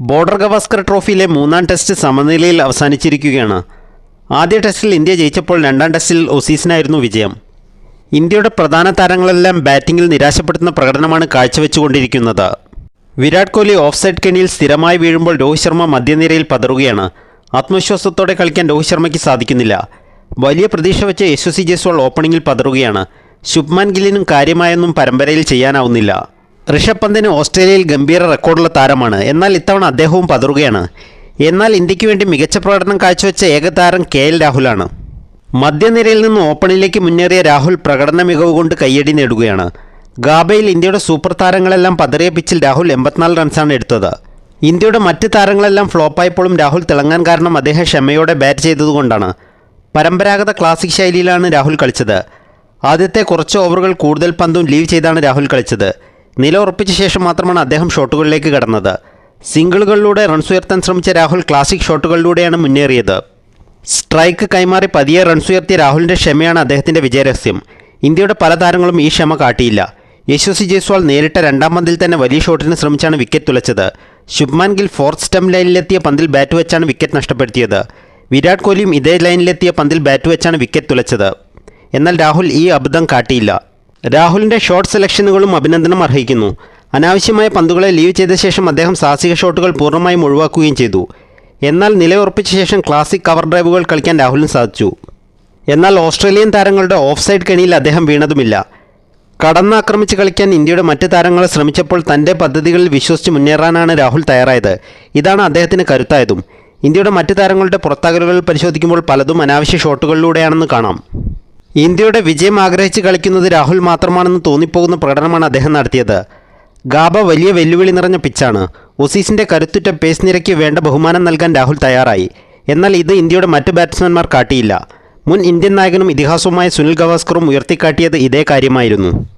Border Gavaskar ട്രോഫിയിലെ മൂന്നാം test സമനിലയിൽ അവസാനിച്ചിരിക്കുകയാണ്. ആദ്യ ടെസ്റ്റിൽ ഇന്ത്യ ജയിച്ചപ്പോൾ രണ്ടാം ടെസ്റ്റിൽ ഒസീസിനായിരുന്നു വിജയം. ഇന്ത്യയുടെ പ്രധാന താരങ്ങളെല്ലാം ബാറ്റിംഗിൽ നിരാശപ്പെടുത്തുന്ന പ്രകടനമാണ് കാഴ്ചവെച്ചുകൊണ്ടിരിക്കുന്നത്. വിരാട് കോഹ്ലി ഓഫ് സൈഡ് കെണിയിൽ സ്ഥിരമായി വീഴുമ്പോൾ രോഹിത് ശർമ്മ മധ്യനിരയിൽ പതറുകയാണ്. ആത്മവിശ്വാസത്തോടെ കളിക്കാൻ രോഹിത് ശർമ്മയ്ക്ക് സാധിക്കുന്നില്ല. വലിയ പ്രതീക്ഷ വെച്ച് യശസ്വി ജയ്സ്വാൾ ഓപ്പണിംഗിൽ പതറുകയാണ്. ശുഭ്മാൻ ഗില്ലിനും കാര്യമായൊന്നും പരമ്പരയിൽ ചെയ്യാനാവുന്നില്ല. ഋഷഭ് പന്തിന് ഓസ്ട്രേലിയയിൽ ഗംഭീര റെക്കോർഡുള്ള താരമാണ്. എന്നാൽ ഇത്തവണ അദ്ദേഹവും പതറുകയാണ്. എന്നാൽ ഇന്ത്യയ്ക്ക് വേണ്ടി മികച്ച പ്രകടനം കാഴ്ചവെച്ച ഏക താരം കെ എൽ രാഹുലാണ്. മധ്യനിരയിൽ നിന്ന് ഓപ്പണിലേക്ക് മുന്നേറിയ രാഹുൽ പ്രകടന മികവ് കൊണ്ട് കയ്യടി നേടുകയാണ്. ഗാബയിൽ ഇന്ത്യയുടെ സൂപ്പർ താരങ്ങളെല്ലാം പതറിയ പിച്ചിൽ രാഹുൽ എൺപത്തിനാല് റൺസാണ് എടുത്തത്. ഇന്ത്യയുടെ മറ്റ് താരങ്ങളെല്ലാം ഫ്ലോപ്പായപ്പോഴും രാഹുൽ തിളങ്ങാൻ കാരണം അദ്ദേഹം ക്ഷമയോടെ ബാറ്റ് ചെയ്തതുകൊണ്ടാണ്. പരമ്പരാഗത ക്ലാസിക് ശൈലിയിലാണ് രാഹുൽ കളിച്ചത്. ആദ്യത്തെ കുറച്ച് ഓവറുകൾ കൂടുതൽ പന്തും ലീവ് ചെയ്താണ് രാഹുൽ കളിച്ചത്. നില ഉറപ്പിച്ച ശേഷം മാത്രമാണ് അദ്ദേഹം ഷോട്ടുകളിലേക്ക് കടന്നത്. സിംഗിളുകളിലൂടെ റൺസ് ഉയർത്താൻ ശ്രമിച്ച രാഹുൽ ക്ലാസിക് ഷോട്ടുകളിലൂടെയാണ് മുന്നേറിയത്. സ്ട്രൈക്ക് കൈമാറി പതിയെ റൺസ് ഉയർത്തിയ രാഹുലിന്റെ ക്ഷമയാണ് അദ്ദേഹത്തിന്റെ വിജയരഹസ്യം. ഇന്ത്യയുടെ പല താരങ്ങളും ഈ ക്ഷമ കാട്ടിയില്ല. യശസ്വി ജയ്സ്വാൾ നേരിട്ട രണ്ടാം പന്തിൽ തന്നെ വലിയ ഷോട്ടിന് ശ്രമിച്ചാണ് വിക്കറ്റ് തുലച്ചത്. ശുഭ്മാൻ ഗിൽ ഫോർത്ത് സ്റ്റം ലൈനിലെത്തിയ പന്തിൽ ബാറ്റ് വെച്ചാണ് വിക്കറ്റ് നഷ്ടപ്പെടുത്തിയത്. വിരാട് കോഹ്ലിയും ഇതേ ലൈനിലെത്തിയ പന്തിൽ ബാറ്റ് വെച്ചാണ് വിക്കറ്റ് തുലച്ചത്. എന്നാൽ രാഹുൽ ഈ അബദ്ധം കാട്ടിയില്ല. രാഹുലിന്റെ ഷോട്ട് സെലക്ഷനുകളും അഭിനന്ദനം അർഹിക്കുന്നു. അനാവശ്യമായ പന്തുകളെ ലീവ് ചെയ്ത ശേഷം അദ്ദേഹം സാഹസിക ഷോട്ടുകൾ പൂർണമായും ഒഴിവാക്കുകയും ചെയ്തു. എന്നാൽ നിലയുറപ്പിച്ച ശേഷം ക്ലാസിക് കവർ ഡ്രൈവുകൾ കളിക്കാൻ രാഹുലിന് സാധിച്ചു. എന്നാൽ ഓസ്ട്രേലിയൻ താരങ്ങളുടെ ഓഫ് സൈഡ് കെണിയിൽ അദ്ദേഹം വീണതുമില്ല. കടന്നാക്രമിച്ച് കളിക്കാൻ ഇന്ത്യയുടെ മറ്റ് താരങ്ങളെ ശ്രമിച്ചപ്പോൾ തന്റെ പദ്ധതികളിൽ വിശ്വസിച്ച് മുന്നേറാനാണ് രാഹുൽ തയ്യാറായത്. ഇതാണ് അദ്ദേഹത്തിന് കരുത്തായതും. ഇന്ത്യയുടെ മറ്റ് താരങ്ങളുടെ പുറത്താകലുകൾ പരിശോധിക്കുമ്പോൾ പലതും അനാവശ്യ ഷോട്ടുകളിലൂടെയാണെന്ന് കാണാം. ഇന്ത്യയുടെ വിജയം ആഗ്രഹിച്ച് കളിക്കുന്നത് രാഹുൽ മാത്രമാണെന്ന് തോന്നിപ്പോകുന്ന പ്രകടനമാണ് അദ്ദേഹം നടത്തിയത്. ഗാബ വലിയ വെല്ലുവിളി നിറഞ്ഞ പിച്ചാണ്. ഒസീസിന്റെ കരുത്തുറ്റ പേസ് നിരയ്ക്ക് വേണ്ട ബഹുമാനം നൽകാൻ രാഹുൽ തയ്യാറായി. എന്നാൽ ഇത് ഇന്ത്യയുടെ മറ്റ് ബാറ്റ്സ്മാൻമാർ കാട്ടിയില്ല. മുൻ ഇന്ത്യൻ നായകനും ഇതിഹാസവുമായ സുനിൽ ഗവാസ്കറും ഉയർത്തിക്കാട്ടിയത് ഇതേ കാര്യമായിരുന്നു.